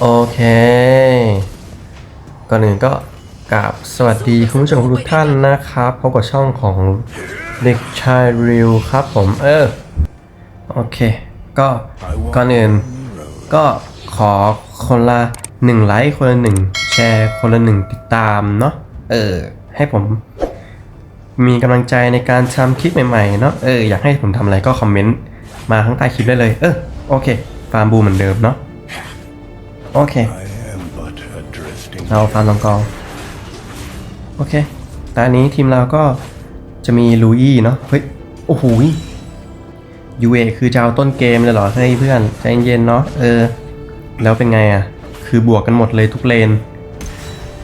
โอเค ก่อนอื่นก็กราบสวัสดีคุณผู้ชมทุกท่านนะครับพบกับช่องของเด็กชายริวครับผมเออ โอเค ก็ก่อนอื่นก็ขอคนละหนึ่งไลค์คนละหนึ่งแชร์คนละหนึ่งติดตามเนาะเออ ให้ผมมีกำลังใจในการทำคลิปใหม่ๆเนาะเอออยากให้ผมทำอะไรก็คอมเมนต์มาข้างใต้คลิปได้เลย เออโอเคฟาร์มบูเหมือนเดิมเนาะ โอเค I am but a drifting เราฟาร์มลองกอง โอเคตอนนี้ทีมเราก็จะมีลูอี้เนาะ เฮ้ย โอ้โหยูเอคือจะเอาต้นเกมเลยเหรอเฮ้ยเพื่อนใจเย็นๆเนาะ เออ แล้วเป็นไงอะ่ะ คือบวกกันหมดเลยทุกเลน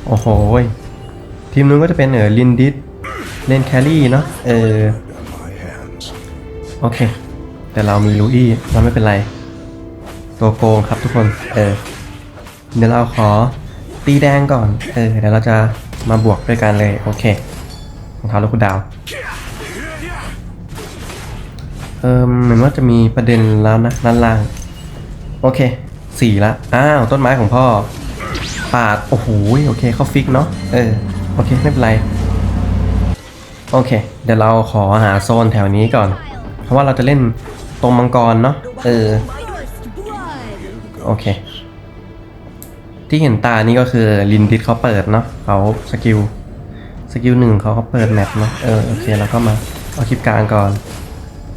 โอ้โหยทีมนู้นก็จะเป็นเออลินดิสเลนแครี่เนาะ เออ my hands. โอเค แต่เรามีลูอี้เราไม่เป็นไร ตัวโกงครับทุกคน เออ เดี๋ยวเราขอตีแดงก่อน เออ เดี๋ยวเราจะมาบวกด้วยกันเลย โอเครองเท้าลูกดาว เออเหมือนว่าจะมีประเด็นแล้วนะด้านล่าง โอเคสี่ละ อ้าว ต้นไม้ของพ่อ ปาด โอ้โห โอเคเขาฟิกเนาะ เออ โอเค ไม่เป็นไร โอเค เดี๋ยวเราขอหาโซนแถวนี้ก่อน เพราะว่าเราจะเล่นตรงมังกรเนาะ เออ โอเค ที่เห็นตานี่ก็คือลินดิสเขาเปิดเนาะเขาสกิลสกิลหนึ่งเขาเขาเปิดแมปเนาะเออโอเคเราก็มาเอาคลิปกลางก่อน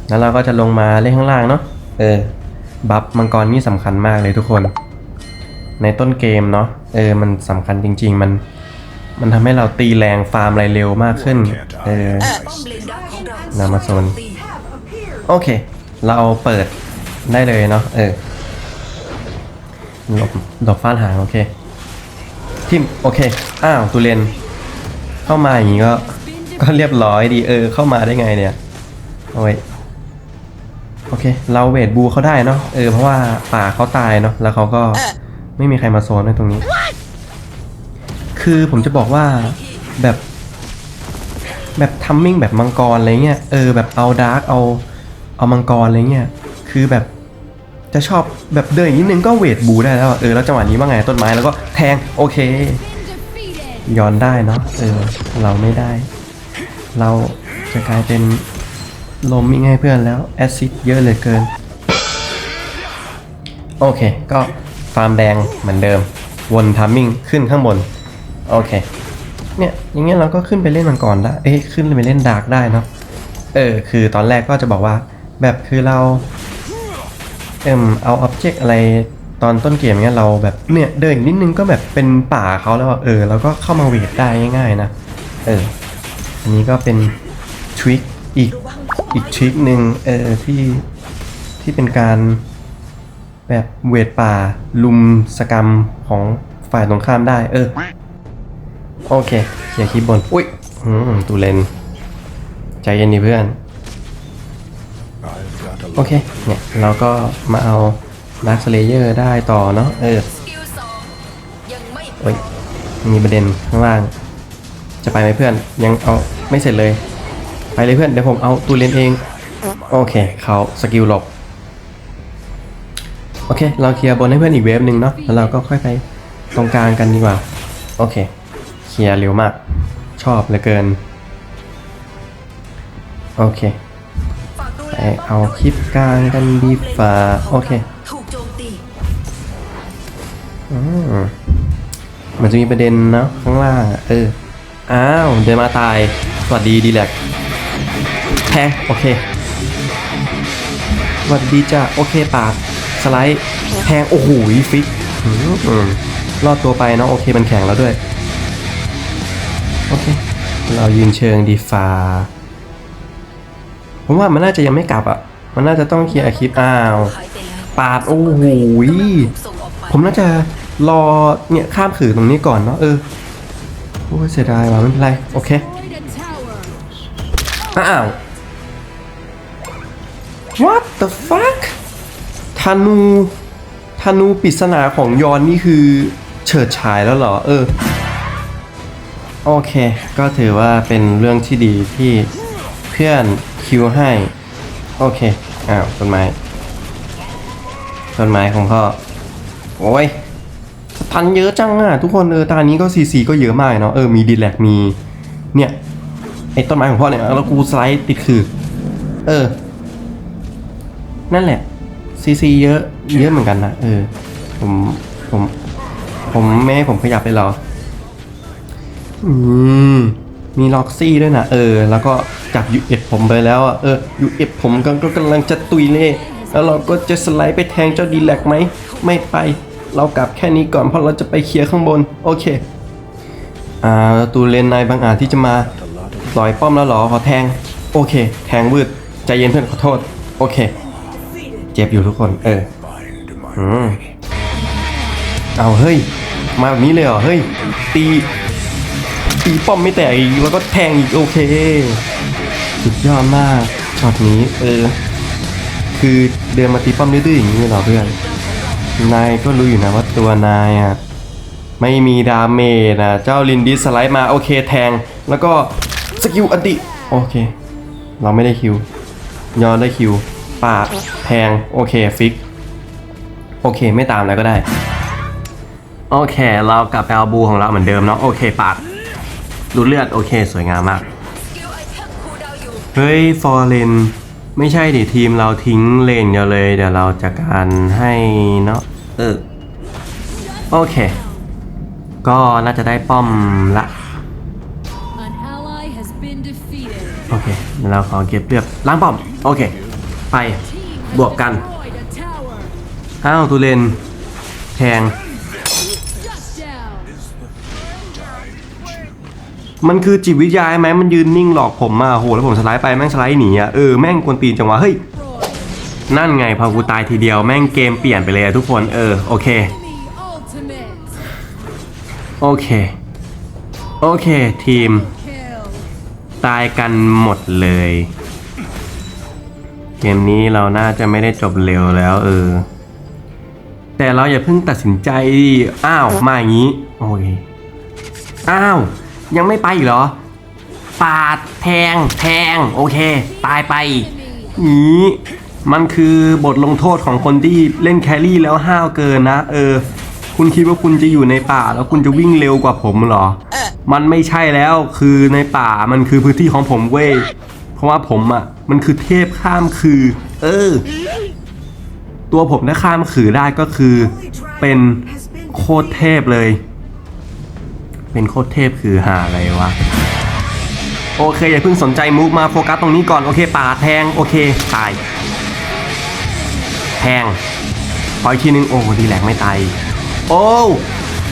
แล้วเราก็จะลงมาเล่นข้างล่างเนาะเออบัฟมังกรนี่สำคัญมากเลยทุกคน ในต้นเกมเนาะเออมันสำคัญจริง ๆ มัน มันทำให้เราตีแรงฟาร์มอะไรเร็วมากขึ้นเออนามาโซนโอเค เราเปิดได้เลยเนาะเออ หลบหลบฟ้านหางโอเคทิมโอเค อ้าวตุเรนเข้ามาอย่างงี้ก็ก็เรียบร้อยดีเออ เข้ามาได้ไงเนี่ยโอ้ยโอเค เราเวทบูเขาได้เนาะเออเพราะว่าป่าเขาตายเนาะแล้วเขาก็ไม่มีใครมาโซนในตรงนี้ คือผมจะบอกว่าแบบ แบบทัมมิ่งแบบมังกรอะไรเงี้ยเออแบบเอาดาร์กเอาเอามังกรอะไรเงี้ยคือแบบ จะชอบแบบเดินอีกนิดนึงก็เวทบูได้แล้วเออแล้วจังหวะนี้ว่าไงต้นไม้แล้วก็แทงโอเคย้อนได้เนาะเออเราไม่ได้ เราจะกลายเป็นลมมิ่งให้เพื่อนแล้วแอซิดเยอะเหลือเกิน โอเค ก็ฟาร์มแดงเหมือนเดิม วนทัมมิ่งขึ้นข้างบน โอเค เนี่ยอย่างเงี้ยเราก็ขึ้นไปเล่นมังกรได้เอ้ยขึ้นไปเล่นดาร์กได้เนาะเออคือตอนแรกก็จะบอกว่า แบบคือเรา เอิมเอาอ็อบเจกต์อะไรตอนต้นเกมเนี้ยเราแบบเนี่ยเดินนิดนึงก็แบบเป็นป่าเขาแล้วเออแล้วก็เข้ามาเวทได้ง่ายๆนะเอออันนี้ก็เป็นทริคอีกอีกทริคหนึ่งเออที่ที่เป็นการแบบเวทป่าลุมสกรรมของฝ่ายตรงข้ามได้เออโอเคเคลียร์คลิปบน อุ้ยอืมตูเลน ใจเย็นดิเพื่อน โอเค เนี่ย เราก็มาเอาด a r k สเลเยอร์ได้ต่อเนาะ เออเฮ้ย มีประเด็นข้างล่าง จะไปไหมเพื่อน ยังเอาไม่เสร็จเลย ไปเลยเพื่อน เดี๋ยวผมเอาตูเลนเอง โอเค เขาสกิลหลบ โอเค เราเคลียร์บนให้เพื่อนอีกเวฟหนึ่งเนาะ แล้วเราก็ค่อยไปตรงกลางกันดีกว่า โอเค เคลียร์เร็วมาก ชอบเหลือเกิน โอเค ไปเอาคลิปกลางกันดีฝ่าโอเคอืมมันจะมีประเด็นเนาะข้างล่างเออ อ้าว เดินมาตาย สวัสดีดีแลกแทงโอเคสวัสดีจ้าโอเคปาดสไลด์แทงโอ้โหฟิกรอดตัวไปเนาะโอเคมันแข็งแล้วด้วย โอเค เรายืนเชิงดีฟ้า ผมว่ามันน่าจะยังไม่กลับอะ มันน่าจะต้องเคลียร์คลิปอ้าว ปาดโอ้โหผมน่าจะรอเนี่ยข้ามขืนตรงนี้ก่อนเนาะเออโอ้เสียดายว่ะไม่เป็นไร โอเค อ้าว what the fuck ธนูธนูปริศนาของยอนนี่คือเฉิดฉายแล้วเหรอ เออ โอเค ก็ถือว่าเป็นเรื่องที่ดีที่เพื่อน คิวให้ โอเค อ้าวต้นไม้ ต้นไม้ของพ่อ โอ้ยพันเยอะจังอะ ทุกคนเออตานี้ก็ซีซีก็เยอะมากเนาะเออมีดีแลกมี เนี่ย ไอ้ต้นไม้ของพ่อเนี่ยแล้วกูสไลด์ติดคือ เออ นั่นแหละซีซีเยอะเยอะเหมือนกันนะเออ ผมผมผมไม่ให้ผมขยับเลยเหรอ อืม มีล็อกซี่ด้วยนะเออ แล้วก็ จับยูเอผมไปแล้วอะเออยูเอผมก็ก็กำลังจะตุยเล่แล้วเราก็จะสไลด์ไปแทงเจ้าดีแลกไหมไม่ไป เรากลับแค่นี้ก่อนเพราะเราจะไปเคลียร์ข้างบน โอเค อ่าตูเลนนายบางอาจที่จะมาลอยป้อมแล้วหรอขอแทง โอเค แทงวืดใจเย็นเพื่อนขอโทษ โอเค เจ็บอยู่ทุกคน เอออืมเอาเฮ้ย มาแบบนี้เลยเหรอ เฮ้ย ตี ตีป้อมไม่แตกอีกแล้วก็แทงอีก โอเค สุดยอดมากช็อตนี้ เออ คือเดินมาตีป้อมดื้อๆอย่างนี้เหรอเพื่อน นายก็รู้อยู่นะว่าตัวนายอะไม่มีดาเมจนะเจ้าลินดิสสไลด์มาโอเคแทง แล้วก็สกิลอันติ โอเค เราไม่ได้คิว ยอนได้คิว ปาดแทง โอเคฟิก โอเคไม่ตามแล้วก็ได้ โอเค เรากลับไปเอาบูของเราเหมือนเดิมเนาะโอเคปาดดูเลือด โอเค สวยงามมาก เฮ้ย ฟอร์เรนไม่ใช่ดิทีมเราทิ้งเลนเดียวเลย เดี๋ยวเราจัดการให้เนาะเออ โอเค ก็น่าจะได้ป้อมละ An ally has been defeated. โอเคเดี๋ยวเราขอเก็บเลือดล้างป้อม โอเค ไปบวกกัน Destroyed a tower. อ้าวตูเลนแทง มันคือจิตวิทยาไหมมันยืนนิ่งหลอกผมมาโหแล้วผมสไลด์ไปแม่งสไลด์หนีอะเออแม่งกวนตีนจังวะเฮ้ยนั่นไงพอกูตายทีเดียวแม่งเกมเปลี่ยนไปเลยทุกคนเออโอเคโอเคโอเคทีม ตายกันหมดเลย เกมนี้เราน่าจะไม่ได้จบเร็วแล้วเออ แต่เราอย่าเพิ่งตัดสินใจดิอ้าวมาอย่างนี้โอเคอ้าว ยังไม่ไปอีกเหรอ ปาดแทงแทง โอเค ตายไปนี้มันคือบทลงโทษของคนที่เล่นแครี่แล้วห้าวเกินนะ เออ คุณคิดว่าคุณจะอยู่ในป่าแล้วคุณจะวิ่งเร็วกว่าผมเหรอ มันไม่ใช่แล้วคือในป่ามันคือพื้นที่ของผมเว้ย เพราะว่าผมอะ มันคือเทพข้ามคือ เออ ตัวผมถ้าข้ามขือได้ก็คือเป็นโคตรเทพเลย เป็นโคตรเทพคือหาอะไรวะ โอเค อย่าเพิ่งสนใจมูฟมาโฟกัสตรงนี้ก่อน โอเคป่าแทง โอเคตาย แทงขออีกทีนึง โอ้ดีแหลกไม่ตายโอ้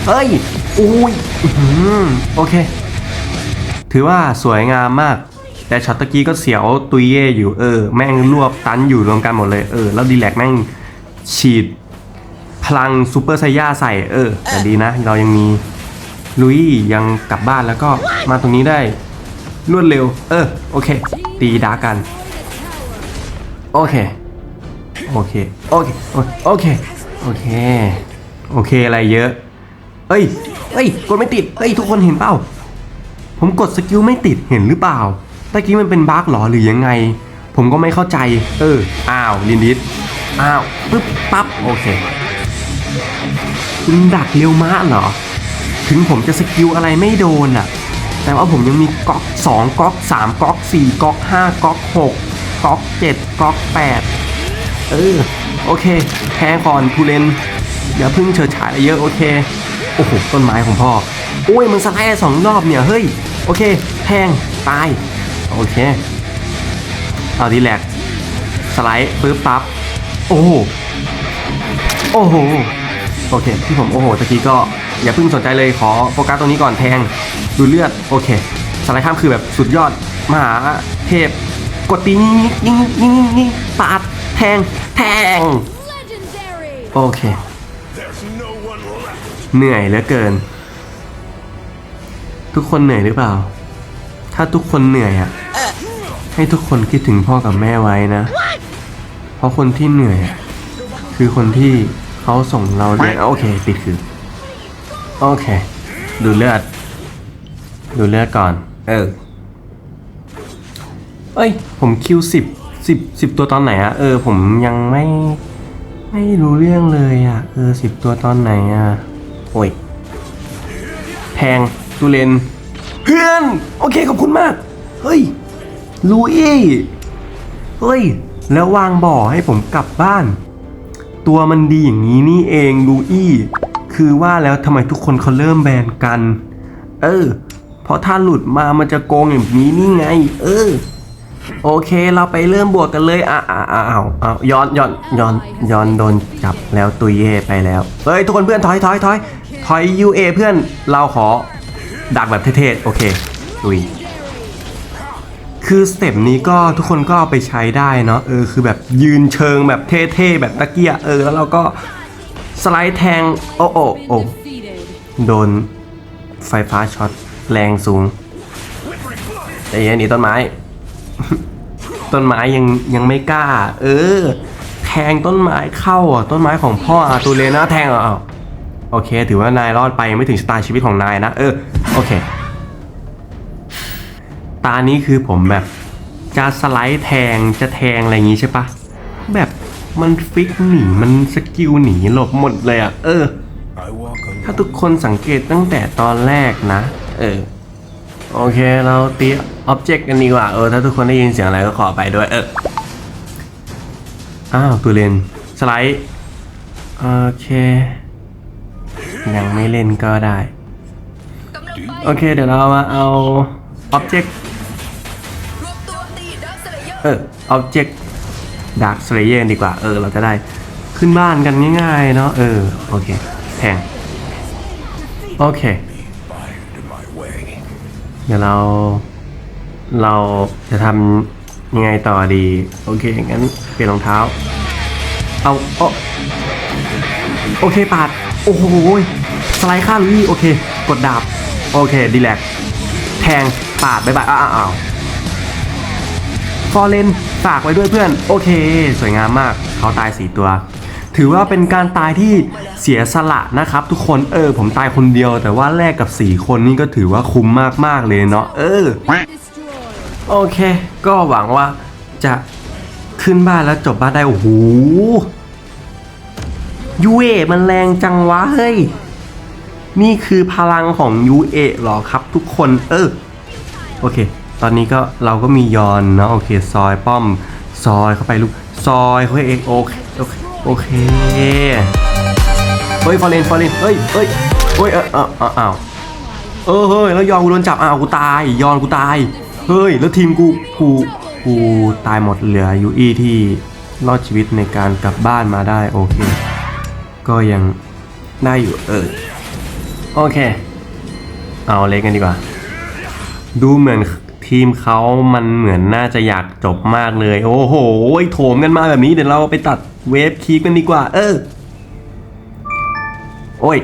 เฮ้ยอุ้ยอโอเค ถือว่าสวยงามมาก แต่ช็อตตะกี้ก็เสียวตุยเย่อยู่เออ แม่งรวบตันอยู่รวมกันหมดเลยเออ แล้วดีแลกแม่งฉีดพลังซูเปอร์ไซย่าใส่เออแต่ดีนะ เรายังมี ลุยยังกลับบ้านแล้วก็มาตรงนี้ได้รวดเร็ว เออ โอเค ตีดากกัน โอเค โอเค โอเค โอเค โอเค โอเคอะไรเยอะ เอ้ย เอ้ย กดไม่ติด เอ้ย ทุกคนเห็นเปล่า ผมกดสกิลไม่ติดเห็นหรือเปล่าตะกี้มันเป็นบั๊กหรอหรือยังไง ผมก็ไม่เข้าใจ เออ อ้าว ลินดิสอ้าว ปึ๊บ ปั๊บ โอเค คุณดักเร็วมากเหรอ ถึงผมจะสกิลอะไรไม่โดนอะแต่ว่าผมยังมีก๊อก2ก๊อก3ก๊อก4ก๊อก5ก๊อก6ก๊อก7ก๊อก8เออ โอเคแทงก่อนทูเลนอย่าพิ่งเฉิดฉายอะไรเยอะโอเค โอ้โห ต้นไม้ของพ่อ โอ้ยมันสไลด์สองรอบเนี่ย เฮ้ย โอเค แทง ตาย โอเค เอาดีแลกสไลด์ปึ๊บปั๊บ โอ้โห โอ้โห โอเค ที่ผมโอ้โหตะกี้ก็ อย่าเพิ่งสนใจเลยขอโฟกัสตรงนี้ก่อนแทงดูเลือดโอเคสไลด์ข้ามคือแบบสุดยอดมหาเทพกดตีนี่นี่นี่นี่นี่ปาดแทงแทงโอเค เหนื่อยเหลือเกิน ทุกคนเหนื่อยหรือเปล่า ถ้าทุกคนเหนื่อยอะให้ทุกคนคิดถึงพ่อกับแม่ไว้นะ เพราะคนที่เหนื่อย คือคนที่เขาส่งเราเรียนโอเค ติดคือ โอเค ดูเลือด ดูเลือดก่อน เออ เอ้ย ผมคิวสิบสิบสิบตัวตอนไหนอะเออ ผมยังไม่ ไม่รู้เรื่องเลยอะเออสิบตัวตอนไหนอะโอ้ยแทงตูเลนเพื่อน โอเค ขอบคุณมาก เฮ้ยลูอี้เฮ้ย แล้ววางบ่อให้ผมกลับบ้าน ตัวมันดีอย่างนี้นี่เองลูอี้ คือว่าแล้วทำไมทุกคนเขาเริ่มแบนกัน เออ เพราะถ้าหลุดมามันจะโกงอย่างนี้นี่ไง เออ โอเคเราไปเริ่มบวกกันเลยอะอะอะอ้าวอ้าวย้อนย้อนย้อนย้อนโดนจับแล้วตุยเย่ไปแล้วเฮ้ยทุกคนเพื่อนถอยถอยถอยถอยยูเอเพื่อนเราขอดักแบบเท่ๆโอเคตุยคือสเต็ปนี้ก็ทุกคนก็เอาไปใช้ได้เนาะเออคือแบบยืนเชิงแบบเท่ๆแบบตะเกียเออแล้วเราก็ สไลด์แทง โอ้โอ้โอ้โดนไฟฟ้าช็อตแรงสูงแต่ยันนี่ต้นไม้ ต้นไม้ยังยังไม่กล้า เออ แทงต้นไม้เข้าอะต้นไม้ของพ่ออาตูเลนะแทงอะโอเค ถือว่านายรอดไปไม่ถึงชะตาชีวิตของนายนะ เออ โอเค ตานี้คือผมแบบจะสไลด์แทงจะแทงอะไรอย่างงี้ใช่ปะแบบ มันฟิกหนีมันสกิลหนีหลบหมดเลยอะเออ ถ้าทุกคนสังเกตตั้งแต่ตอนแรกนะ เออ โอเคเราตีอ็อบเจกต์กันดีกว่า เออ ถ้าทุกคนได้ยินเสียงอะไรก็ขอไปด้วย เออ อ้าวตัวเล่นสไลด์ โอเค ยังไม่เล่นก็ได้ โอเค เดี๋ยวเรามาเอาอ็อบเจกต์รวมตัวตีดักสเลเยอร์เอออ็อบเจกต์ ดาร์คสเลเยอร์ดีกว่า เออ เราจะได้ขึ้นบ้านกันง่ายๆ เนาะเออ โอเคแทงโอเค เดี๋ยวเรา เราจะทำยังไงต่อดี โอเค งั้นเปลี่ยนรองเท้า เอาโอโอเค ปาด โอ้โห สไลด์ข้ามนี่โอเค กดดาบ โอเค ดีแลกแทง ปาด บ๊ายบาย อ้าวอ้าว ฟอร์เรนฝากไว้ด้วยเพื่อน โอเค สวยงามมากเขาตายสี่ตัว ถือว่าเป็นการตายที่เสียสละนะครับ ทุกคนเออ ผมตายคนเดียว แต่ว่าแลกกับ 4 คนนี่ก็ถือว่าคุ้มมากๆเลยเนาะเออ โอเค ก็หวังว่าจะขึ้นบ้านแล้วจบบ้านได้โอ้โหยูเอมันแรงจังวะเฮ้ย นี่คือพลังของยูเอหรอครับทุกคนเออ โอเค ตอนนี้ก็เราก็มียอนเนาะโอเคซอยป้อมซอยเข้าไปลูกซอยเขาเองโอเคโอเคเฮ้ยฟอร์เรนฟอร์เรนเฮ้ยเฮ้ยเฮ้ยเออเออเอออ้าวเออเฮ้ยแล้วยอนกูโดนจับอ้าวกูตายยอนกูตายเฮ้ยแล้วทีมกูกูกูตายหมดเหลือยูอีที่รอดชีวิตในการกลับบ้านมาได้โอเค ก็ยังได้อยู่เออโอเค เอาเล็กกันดีกว่า ดูเหมือน ทีมเขามันเหมือนน่าจะอยากจบมากเลย โอ้โหโถมกันมาแบบนี้เดี๋ยวเราไปตัดเวฟคีปกันดีกว่า เออ โอ้ย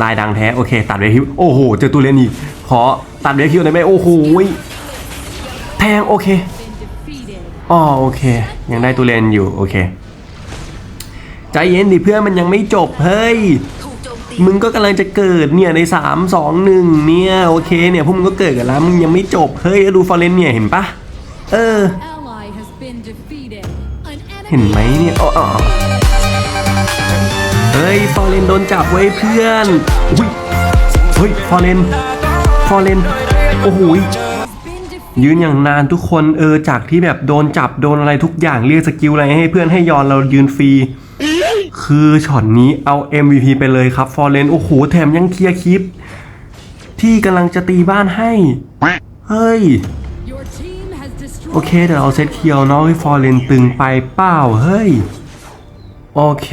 ลายดังแท้ โอเค ตัดเวฟคิวโอ้โห เจอตัวเลนอีก ขอตัดเวฟคิวได้ไหมโอ้โหแทงโอเคอ๋อโอเค ยังได้ตัวเลนอยู่ โอเค ใจเย็นดิเพื่อนมันยังไม่จบ เฮ้ย มตีมึงก็กำลังจะเกิดเนี่ยใน 3 2 1เนี่ยโอเคเนี่ยพวกมึงก็เกิดกันแล้วมึงยังไม่จบเฮ้ยแล้วดูฟอร์เรนเนี่ยเห็นปะเออ Ally has been defeated. An เห็น enemy ไหมเนี่ยอ๋ออ๋ออ๋อเฮ้ยฟอร์เรนโดนจับไว้ยเพื่อนอุ้ยเฮ้ยฟอร์เรนฟอร์เรนโอ้โหย has been defeated. ยืนอย่างนานทุกคนเออจากที่แบบโดนจับโดนอะไรทุกอย่างเรียกสกิลอะไรให้เพื่อนให้ยอนเรายืนฟรี คือช็อตนี้เอา MVP ไปเลยครับ ฟอร์เรน โอ้โห แถมยังเคลียร์คลิป ที่กำลังจะตีบ้านให้ เฮ้ย โอเค เดี๋ยวเราเซตเคียวเนาะให้ฟอร์เรนตึงไปเป้าเฮ้ย โอเค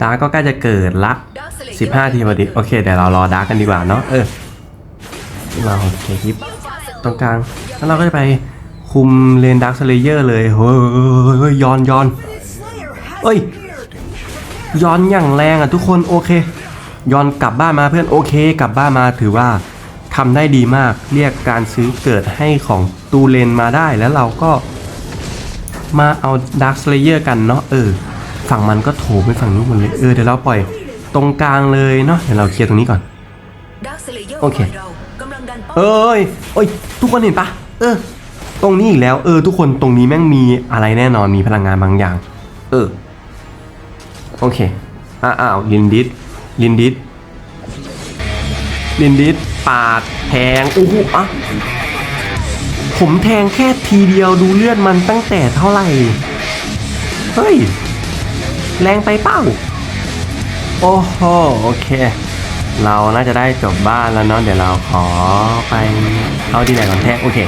ดาร์กก็ใกล้จะเกิดละสเลเยอร์15 ทีพอดี โอเค เดี๋ยวเรารอดาร์กันดีกว่าเนาะเออเราเคลียร์คลิปตรงกลาง แล้วเราก็จะไปคุมเลนดาร์คสเลเยอร์เลยเฮ้ยยเฮ้ยย้อนย้อนเอ้ย ย้อนอย่างแรงอะทุกคนโอเค ย้อนกลับบ้านมาเพื่อนโอเค กลับบ้านมาถือว่าทำได้ดีมากเรียกการซื้อเกิดให้ของตูเลนมาได้แล้วเราก็มาเอาดาร์คสเลเยอร์กันเนาะเออ ฝั่งมันก็โถมไปฝั่งนู้นหมดเลยเออเดี๋ยวเราปล่อยตรงกลางเลยเนาะเดี๋ยวเราเคลียร์ตรงนี้ก่อนดักสเลเยอร์โอเคฝ่ายเรากำลังดันเป้าเอ้ยเอ้ยทุกคนเห็นปะเออ ตรงนี้อีกแล้วเออ ทุกคนตรงนี้แม่งมีอะไรแน่นอนมีพลังงานบางอย่าง เออ โอเค อ้าวลินดิสลินดิสลินดิสปาดแทงโอ้โหอะผมแทงแค่ทีเดียวดูเลือดมันตั้งแต่เท่าไหร่ เฮ้ย แรงไปเป้า โอ้โห โอเค เราน่าจะได้จบบ้านแล้วเนาะเดี๋ยวเราขอไปเอาดีไหนก่อนแท้โอเค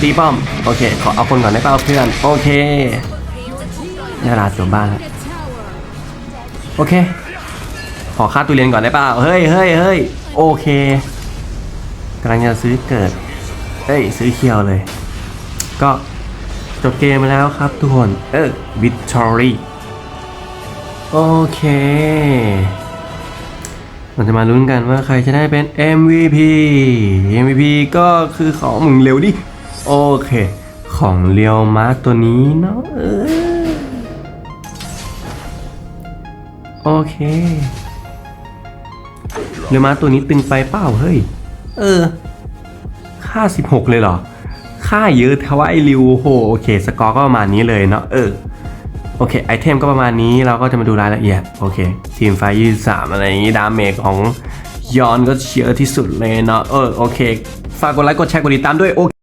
ตีป้อม โอเค ขอเอาคนก่อนได้เปล่าเพื่อน โอเคเวลาจบบ้านแล้ว โอเค ขอค่าตุเรียนก่อนได้เปล่าเฮ้ยเฮ้ยเฮ้ยโอเคกำลังจะซื้อเกิดเอ้ยซื้อเคียวเลย ก็จบเกมแล้วครับทุกคน เออวิ c ตอรี่โอเคเราจะมาลุ้นกันว่าใครจะได้เป็น MVP MVP ก็คือของมึงเร็วดิ โอเค ของเรียวมาร์ตัวนี้เนาะเออ โอเคเรือม้าตัวนี้ตึงไปเปล่าเฮ้ย เออ ค่า 16 เลยเหรอ ค่าเยอะเทว่าไอริวโหโอเค สกอร์ก็ประมาณนี้เลยเนาะเออ โอเค ไอเทมก็ประมาณนี้เราก็จะมาดูรายละเอียด โอเค ทีมไฟยี่สามอะไรอย่างงี้ ดาเมจของยอนก็เชียร์ที่สุดเลยเนาะเออ โอเค ฝากกดไลค์กดแชร์กดติดตามด้วยโอเค